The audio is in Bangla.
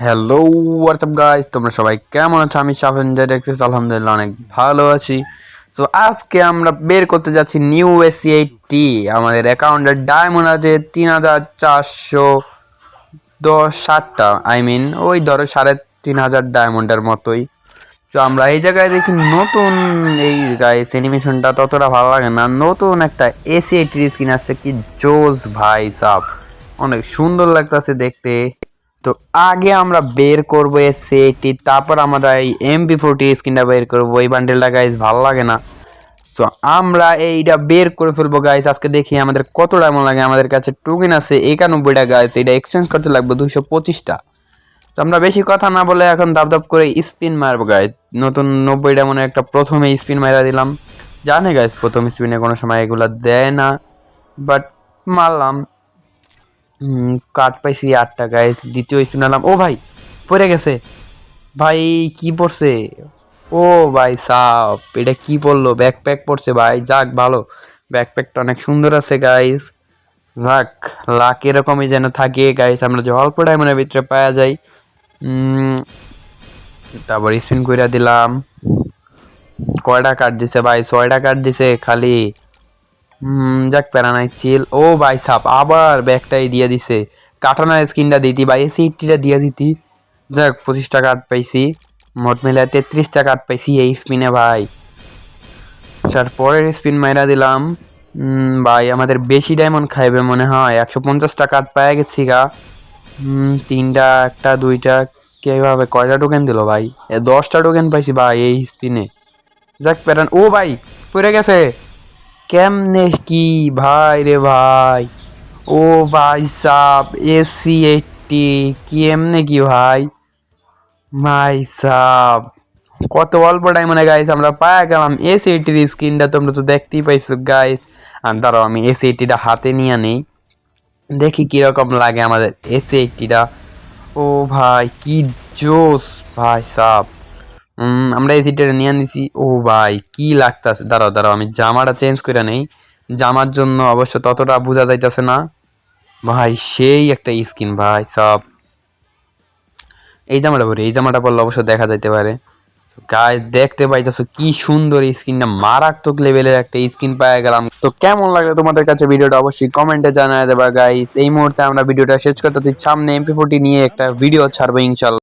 হ্যালো হোয়াটসঅ্যাপ গাইস তোমরা সবাই কেমন আছো? আমি শাফিন দেখতেছি আলহামদুলিল্লাহ অনেক ভালো আছি। সো আজকে আমরা বের করতে যাচ্ছি নিউ এসি টি আমাদের অ্যাকাউন্টের ডায়মন্ড আছে তিন হাজার চারশো দশ ষাটটা। আই মিন ওই ধরো সাড়ে তিন হাজার ডায়মন্ডের মতোই। তো আমরা এই জায়গায় দেখি নতুন এই গাইস অ্যানিমেশনটা ততটা ভালো লাগে না। নতুন একটা এসি এইটির স্কিন আসছে কি জোস ভাই সাব। অনেক সুন্দর লাগতেছে দেখতে। তো আগে আমরা বের করব এসি এইটি তারপর আমরা এই এমপি ফোরটি স্কিনটা বের করব। এই বান্ডেলটা গাইস ভালো লাগে না। তো আমরা এইটা বের করে ফেলব গাইস আজকে দেখি আমাদের কত ডায়মন্ড লাগে। আমাদের কাছে টুকিন আছে একানব্বইটা গাইস এটা এক্সচেঞ্জ করতে লাগবে দুইশো পঁচিশটা। তো আমরা বেশি কথা না বলে এখন দাব দাব করে স্পিন মারবো গাইজ নতুন নব্বইটা মনে হয় একটা প্রথমে স্পিন মারা দিলাম। জানে গাইজ প্রথম স্পিনে কোনো সময় এগুলা দেয় না। বাট মারলাম। কাট পাইছি আটটা গাইজ দ্বিতীয় স্পিন মারলাম ও ভাই, পড়ে গেছে। ভাই, কি পড়ছে? ও ভাই, সাপ, এটা কি পড়ল? ব্যাকপ্যাক পড়ছে ভাই, যাক, ভালো। ব্যাকপ্যাকটা অনেক সুন্দর আছে গাইস যাক লাক এরকমই যেন থাকে গাইস আমরা যে অল্প টাইমের ভিতরে পাওয়া যাই তারপর স্পিন কইরা দিলাম। কয়টা কাট দিছে ভাই? ছয়টা কাট দিছে খালি। যাক, প্যারা নাই চিল ও ভাই সাপ, আবার ব্যাগটাই দিয়ে দিছে। কাটানা স্কিনটা দিতি বা এসি এইটটিটা দিয়ে দিতি। যাক পঁচিশটা কাট পাইছি। মোট মিলে তেত্রিশটা কাট পাইছি এই স্পিনে ভাই। তারপরের স্পিন মাইরা দিলাম। ভাই, আমাদের বেশি ডায়মন্ড খাইবে মনে হয়। একশো পঞ্চাশটা কাট পাওয়া গেছি গা। তিনটা, একটা, দুইটা কীভাবে কয়টা টোকেন দিল ভাই? দশটা টোকেন পাইছি ভাই এই স্পিনে যাক প্যারান ও ভাই, পড়ে গেছে। কেমনে কি ভাই রে ভাই? ও ভাই সাপ এসি এইটটি কেমনে কি ভাই? ভাই সাপ কত অল্প টাইম মানে গাইস আমরা পায়া গেলাম এসি এইটির স্ক্রিনটা তোমরা তো দেখতেই পাইছো গাইস আর দাঁড়াও, আমি এসি এইটিটা হাতে নিয়ে নেই। দেখি কীরকম লাগে আমাদের এসি এইটিটা ও ভাই, কি জোস ভাই সাপ আমরা এই সিটটা নিয়ে নিছি ও ভাই, কি লাগতাছে? দাঁড়াও দাঁড়াও, আমি জামাটা চেঞ্জ করে নেই। জামার জন্য অবশ্য ততটা বোঝা যাইতেছে না। ভাই, সেই একটা স্কিন ভাই, সব। এই জামাটা পরে, এই জামাটা পরলে অবশ্য দেখা যাইতে পারে। গাইস দেখতে পাইতেছো কি সুন্দর স্কিনটা মারাত্মক লেভেলের একটা স্কিন পাওয়া গেলাম। তো কেমন লাগল তোমাদের কাছে ভিডিওটা? অবশ্যই কমেন্টে জানায় দেবা গাইস এই মুহূর্তে আমরা ভিডিওটা শেষ করতে সামনে এমপি ফোরটি নিয়ে একটা ভিডিও ছাড়বো, ইনশাল্লাহ।